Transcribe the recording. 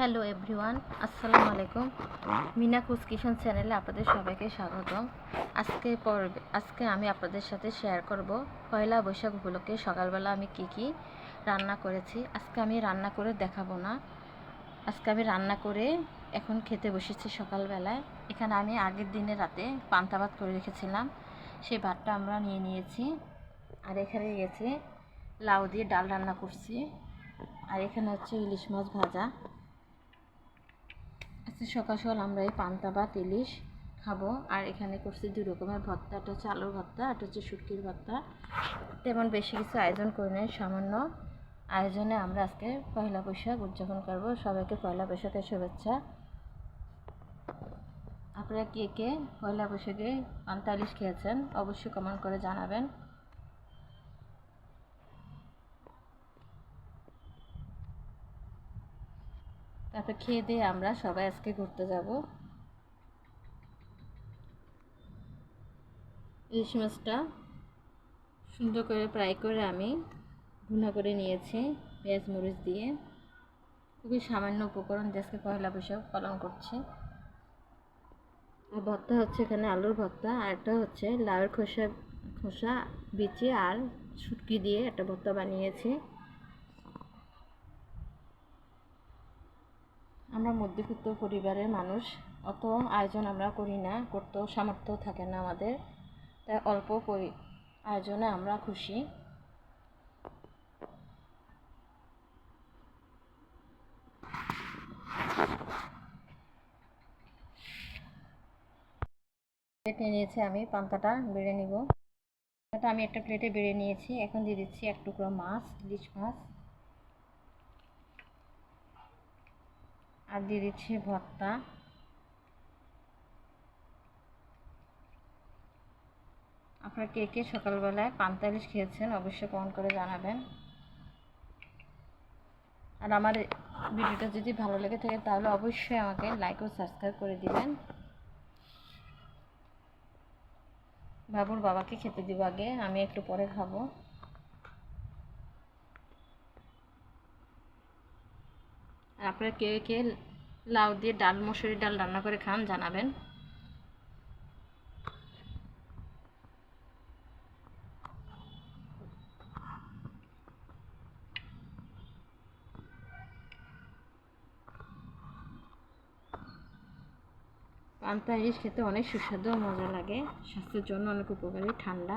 Hello everyone, আসসালামু আলাইকুম। Mina কুস kitchen চ্যানেলে আপনাদের সবাইকে স্বাগতম আজকে পর্বে, আজকে আমি আপনাদের সাথে শেয়ার করব পয়লা বৈশাখ উপলক্ষে সকালবেলা আমি কি কি রান্না করেছি। আজকে আমি রান্না করে দেখাবো না। আজকে আমি রান্না করে এখন খেতে বসেছি সকালবেলায়। এখানে আমি আগের দিনে রাতে পান্তা ভাত করে রেখেছিলাম। সেই ভাতটা আমরা নিয়ে নিয়েছি। আর এখানে গেছে লাউ দিয়ে ডাল রান্না করছি। আর এখানে হচ্ছে ইলিশ মাছ ভাজা। আজকে সকাল সকাল আমরা এই পান্তা ভাত ইলিশ খাব। আর এখানে করছি দুই রকমের ভর্তা, একটা হচ্ছে আলুর ভর্তা, একটা হচ্ছে শুটকির ভর্তা। তেমন বেশি কিছু আয়োজন করি নাই, সামান্য আয়োজনে আমরা আজকে পয়লা বৈশাখ উদযাপন করব। সবাইকে পয়লা বৈশাখের শুভেচ্ছা। আপনারা কে কে পয়লা বৈশাখে পান্তা ইলিশ খেয়েছেন, অবশ্যই কমেন্ট করে জানাবেন। তারপর খেয়ে দিয়ে আমরা সবাই আজকে ঘুরতে যাব। ইলিশ মাছটা সুন্দর করে ফ্রাই করে আমি ভুনা করে নিয়েছি পেঁয়াজ মরিচ দিয়ে। খুবই সামান্য উপকরণ আজকে পয়লা বৈশাখ পালন করছে। আর ভর্তা হচ্ছে এখানে আলুর ভর্তা, আর একটা হচ্ছে লাউয়ের খোসা খোসা, বিচি আর শুটকি দিয়ে একটা ভর্তা বানিয়েছি। আমরা মধ্যবিত্ত পরিবারের মানুষ, অত আয়োজন আমরা করি না, করতেও সামর্থ্য থাকে না আমাদের। তাই অল্প পরি আয়োজনে আমরা খুশি। প্লেটে নিয়েছি আমি, পান্তাটা বেড়ে নিব। পান্তাটা আমি একটা প্লেটে বেড়ে নিয়েছি, এখন দিয়ে দিচ্ছি এক টুকরো মাছ, ইলিশ মাছ। আর দিয়ে দিচ্ছি ভর্তা। আপনারা কে কে সকালবেলায় পান্তা ইলিশ খেয়েছেন অবশ্যই কমেন্ট করে জানাবেন। আর আমার ভিডিওটা যদি ভালো লেগে থাকে তাহলে অবশ্যই আমাকে লাইক ও সাবস্ক্রাইব করে দিবেন। বাবুর বাবাকে খেতে দিব আগে, আমি একটু পরে খাব। আর আপনারা কে কে লাউ দিয়ে ডাল মসুরি ডাল রান্না করে খান, জানাবেন। পান্তা ইলিশ খেতে অনেক সুস্বাদু মজা লাগে। স্বাস্থ্যের জন্য অনেক উপকারী, ঠান্ডা।